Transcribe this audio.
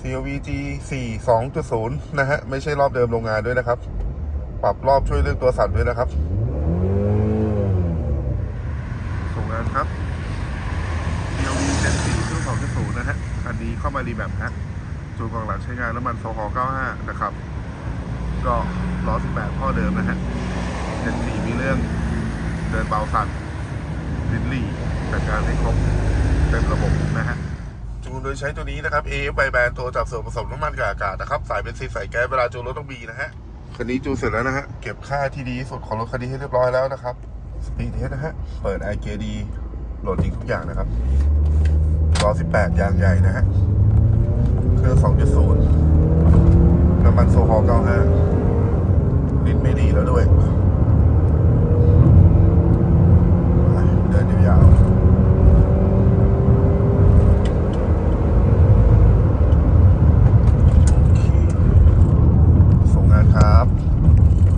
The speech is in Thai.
CLVG 4 2.0 นะฮะ ไม่ใช่รอบเดิมโรงงานด้วยนะครับ ปรับรอบช่วยเรื่องตัวสั่นด้วยนะครับ ส่งงานครับ CLV Gen 4.2.0 นะฮะ อันนี้เข้ามารีแบบฮะจูนกล่องหลังใช้งานน้ำมันโซฮอล95 นะครับ ก็ล้อ18ท่อเดิมนะฮะ Gen 4 มีเรื่องเดินเบาสั่นลินลี่จัดการให้ครบเต็มระบบนะฮะ นโดยใช้ตัวนี้นะครับ AF ไบแบนตัวจับส่วนผสมน้ำมันกับอากาศนะครับสายเป็นซีสายแก๊สเวลาจูนรถต้องบีนะฮะคันนี้จูนเสร็จแล้วนะฮะเก็บค่าที่ดีสุดของรถคันนี้ให้เรียบร้อยแล้วนะครับสปีดเทสนะฮะเปิด IKD โหลดจริงทุกอย่างนะครับล้อ18 ยางใหญ่นะฮะเครื่อง2.0น้ำมันโซฮอล์95ลิ้นไม่ดีแล้วด้วย เดินยาว ๆโอเคส่งงานครับ